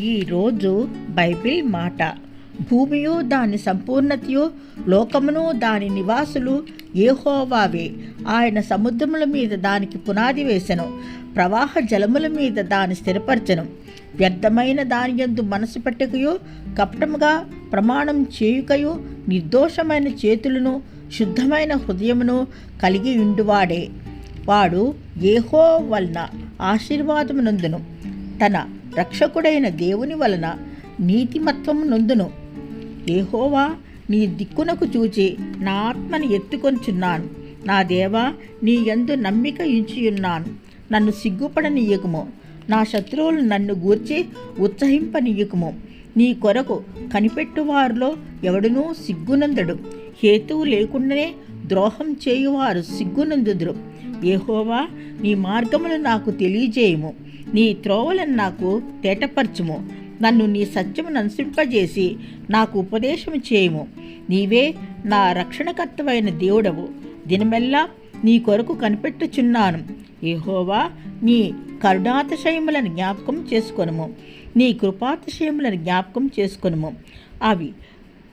ఈరోజు బైబిల్ మాట. భూమియు దాని సంపూర్ణతయు లోకమును దాని నివాసులు ఏహోవావే ఆయన సముద్రముల మీద దానికి పునాది వేసెను ప్రవాహ జలముల మీద దాని స్థిరపరచను. వ్యర్థమైన దాని యందు మనసు పెట్టకయు కపటముగా ప్రమాణం చేయుకయు నిర్దోషమైన చేతులను శుద్ధమైన హృదయమును కలిగి ఉండువాడే వాడు ఏహో వలన ఆశీర్వాదమునందును. తన రక్షకుడైన దేవుని వలన నీతిమత్వము నొందును. ఏహోవా నీ దిక్కునకు చూచి నా ఆత్మను ఎత్తుకొంచున్నాను. నా దేవా నీ యందు నమ్మిక ఉంచియున్నాను. నన్ను సిగ్గుపడనీయకుము. నా శత్రువులు నన్ను గూర్చి ఉత్సహింపనీయకుము. నీ కొరకు కనిపెట్టువారిలో ఎవడునూ సిగ్గునందడు. హేతువు లేకుండానే ద్రోహం చేయువారు సిగ్గునందుదురు. ఏహోవా నీ మార్గములు నాకు తెలియజేయము. నీ త్రోవలను నాకు తేటపరచుము. నన్ను నీ సత్యమును అనుసింపజేసి నాకు ఉపదేశము చేయము. నీవే నా రక్షణకర్తవైన దేవుడవు. దినమెల్లా నీ కొరకు కనిపెట్టుచున్నాను. ఏహోవా నీ కరుణాతిశయములను జ్ఞాపకం చేసుకొనుము. నీ కృపాతిశయములను జ్ఞాపకం చేసుకొనుము. అవి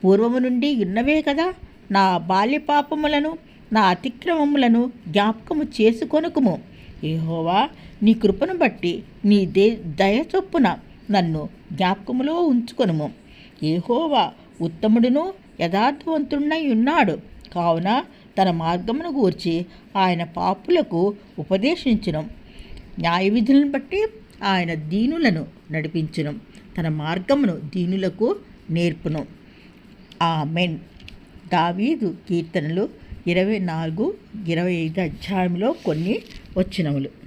పూర్వము నుండి ఉన్నవే కదా. నా బాల్య పాపములను నా అతిక్రమములను జ్ఞాపకము చేసుకొనుకుము. ఏహోవా నీ కృపను బట్టి నీ దే దయ చొప్పున నన్ను జ్ఞాపకములో ఉంచుకొనుము. ఏహోవా ఉత్తముడును యథార్థవంతుడై ఉన్నాడు. కావున తన మార్గమును గూర్చి ఆయన పాపులకు ఉపదేశించును. న్యాయ విధులను బట్టి ఆయన దీనులను నడిపించును. తన మార్గమును దీనులకు నేర్పును. ఆమెన్. దావీదు కీర్తనలు ఇరవై నాలుగు ఇరవై ఐదు అధ్యాయంలో కొన్ని వచ్చినములు.